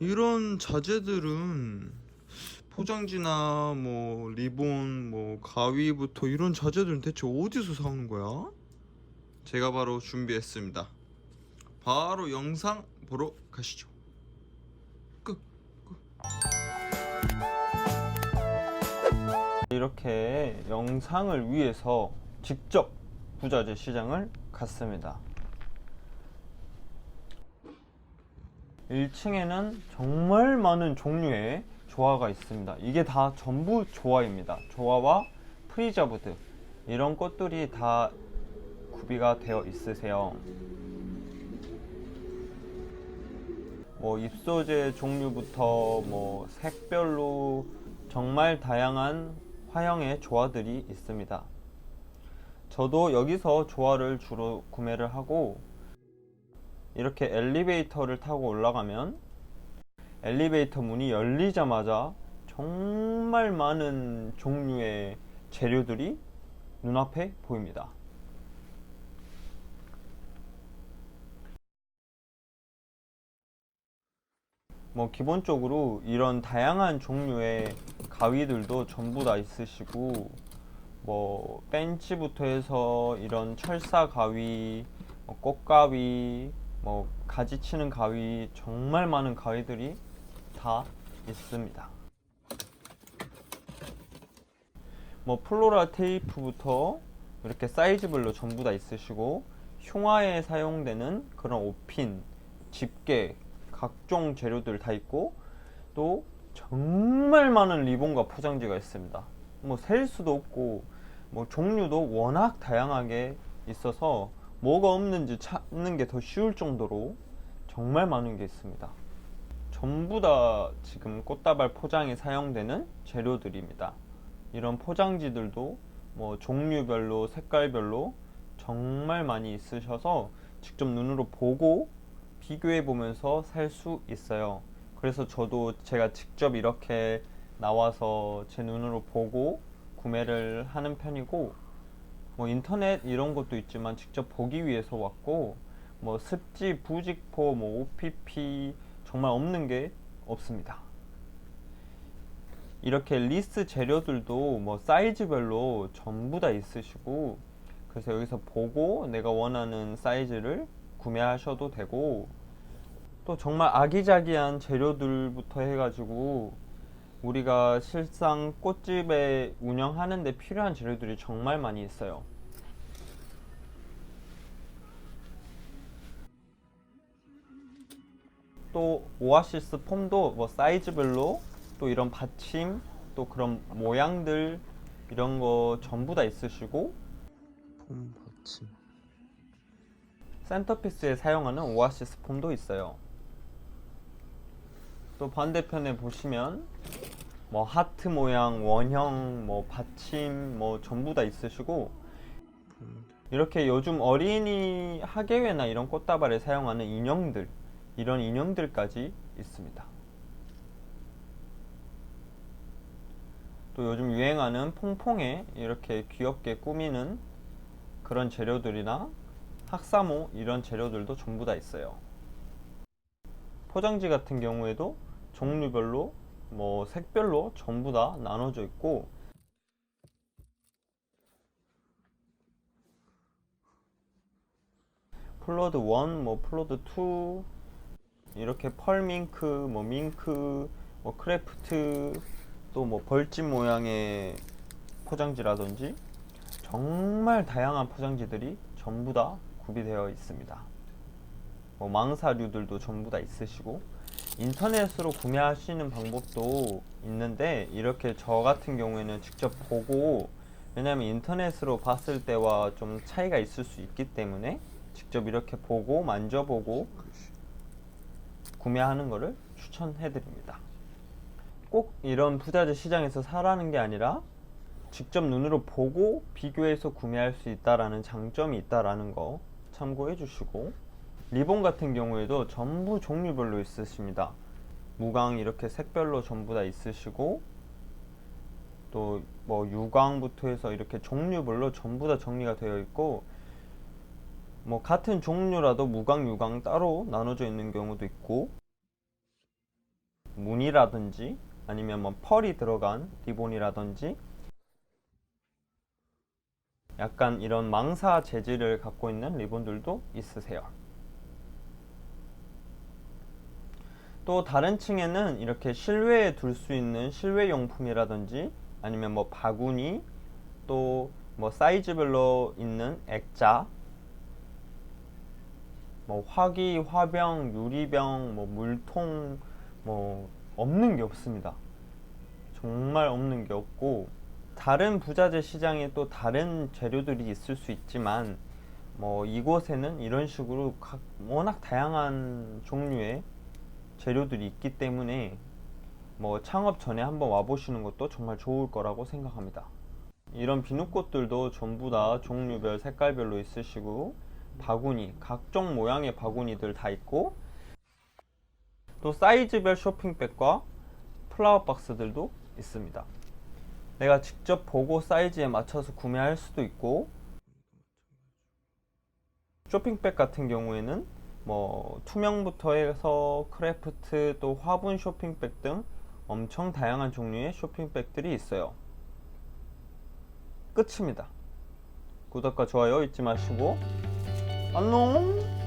이런 자재들은 포장지나 뭐 리본 뭐 가위부터 이런 자재들은 대체 어디서 사오는 거야? 제가 바로 준비했습니다. 바로 영상 보러 가시죠. 끝. 이렇게 영상을 위해서 직접 부자재 시장을 갔습니다. 1층에는 정말 많은 종류의 조화가 있습니다. 이게 다 전부 조화입니다. 조화와 프리저브드 이런 것들이 다 구비가 되어 있으세요. 뭐 입소재 종류부터 뭐 색별로 정말 다양한 화형의 조화들이 있습니다. 저도 여기서 조화를 주로 구매를 하고 이렇게 엘리베이터를 타고 올라가면 엘리베이터 문이 열리자마자 정말 많은 종류의 재료들이 눈앞에 보입니다. 뭐 기본적으로 이런 다양한 종류의 가위들도 전부 다 있으시고 뭐 벤치부터 해서 이런 철사 가위, 뭐 꽃가위, 뭐 가지 치는 가위 정말 많은 가위들이 다 있습니다. 뭐 플로라 테이프부터 이렇게 사이즈별로 전부 다 있으시고 흉화에 사용되는 그런 옷핀, 집게, 각종 재료들 다 있고 또 정말 많은 리본과 포장지가 있습니다. 뭐 셀 수도 없고 뭐 종류도 워낙 다양하게 있어서 뭐가 없는지 찾는 게 더 쉬울 정도로 정말 많은 게 있습니다. 전부 다 지금 꽃다발 포장에 사용되는 재료들입니다. 이런 포장지들도 뭐 종류별로 색깔별로 정말 많이 있으셔서 직접 눈으로 보고 비교해 보면서 살 수 있어요. 그래서 저도 제가 직접 이렇게 나와서 제 눈으로 보고 구매를 하는 편이고 뭐 인터넷 이런 것도 있지만 직접 보기 위해서 왔고 뭐 습지, 부직포, 뭐 OPP 정말 없는 게 없습니다. 이렇게 리스 재료들도 뭐 사이즈별로 전부 다 있으시고 그래서 여기서 보고 내가 원하는 사이즈를 구매하셔도 되고 또 정말 아기자기한 재료들부터 해가지고 우리가 실상 꽃집에 운영하는데 필요한 재료들이 정말 많이 있어요. 또 오아시스 폼도 뭐 사이즈별로 또 이런 받침 또 그런 모양들 이런 거 전부 다 있으시고 폼 받침. 센터피스에 사용하는 오아시스 폼도 있어요. 또 반대편에 보시면 뭐 하트 모양, 원형, 뭐 받침 뭐 전부 다 있으시고 이렇게 요즘 어린이 하계회나 이런 꽃다발에 사용하는 인형들 이런 인형들까지 있습니다. 또 요즘 유행하는 퐁퐁에 이렇게 귀엽게 꾸미는 그런 재료들이나 학사모 이런 재료들도 전부 다 있어요. 포장지 같은 경우에도 종류별로 뭐 색별로 전부 다 나눠져 있고 플로드 1, 뭐 플로드 2 이렇게 펄 밍크, 뭐 밍크, 뭐 크래프트 또 뭐 벌집 모양의 포장지라든지 정말 다양한 포장지들이 전부 다 구비되어 있습니다. 뭐 망사류들도 전부 다 있으시고 인터넷으로 구매하시는 방법도 있는데 이렇게 저 같은 경우에는 직접 보고 왜냐면 인터넷으로 봤을 때와 좀 차이가 있을 수 있기 때문에 직접 이렇게 보고 만져보고 구매하는 것을 추천해 드립니다. 꼭 이런 부자재 시장에서 사라는 게 아니라 직접 눈으로 보고 비교해서 구매할 수 있다라는 장점이 있다라는 거 참고해 주시고 리본 같은 경우에도 전부 종류별로 있으십니다. 무광 이렇게 색별로 전부 다 있으시고 또 뭐 유광부터 해서 이렇게 종류별로 전부 다 정리가 되어 있고 뭐 같은 종류라도 무광, 유광 따로 나눠져 있는 경우도 있고 무늬라든지 아니면 뭐 펄이 들어간 리본이라든지 약간 이런 망사 재질을 갖고 있는 리본들도 있으세요. 또 다른 층에는 이렇게 실외에 둘 수 있는 실외 용품이라든지 아니면 뭐 바구니 또 뭐 사이즈별로 있는 액자 뭐 화기, 화병, 유리병, 뭐 물통 뭐 없는 게 없습니다. 정말 없는 게 없고 다른 부자재 시장에 또 다른 재료들이 있을 수 있지만 뭐 이곳에는 이런 식으로 각 워낙 다양한 종류의 재료들이 있기 때문에 뭐 창업 전에 한번 와보시는 것도 정말 좋을 거라고 생각합니다. 이런 비누꽃들도 전부 다 종류별 색깔별로 있으시고 바구니 각종 모양의 바구니들 다 있고 또 사이즈별 쇼핑백과 플라워 박스들도 있습니다. 내가 직접 보고 사이즈에 맞춰서 구매할 수도 있고 쇼핑백 같은 경우에는 뭐 투명부터 해서 크래프트 또 화분 쇼핑백 등 엄청 다양한 종류의 쇼핑백들이 있어요. 끝입니다. 구독과 좋아요 잊지 마시고 안녕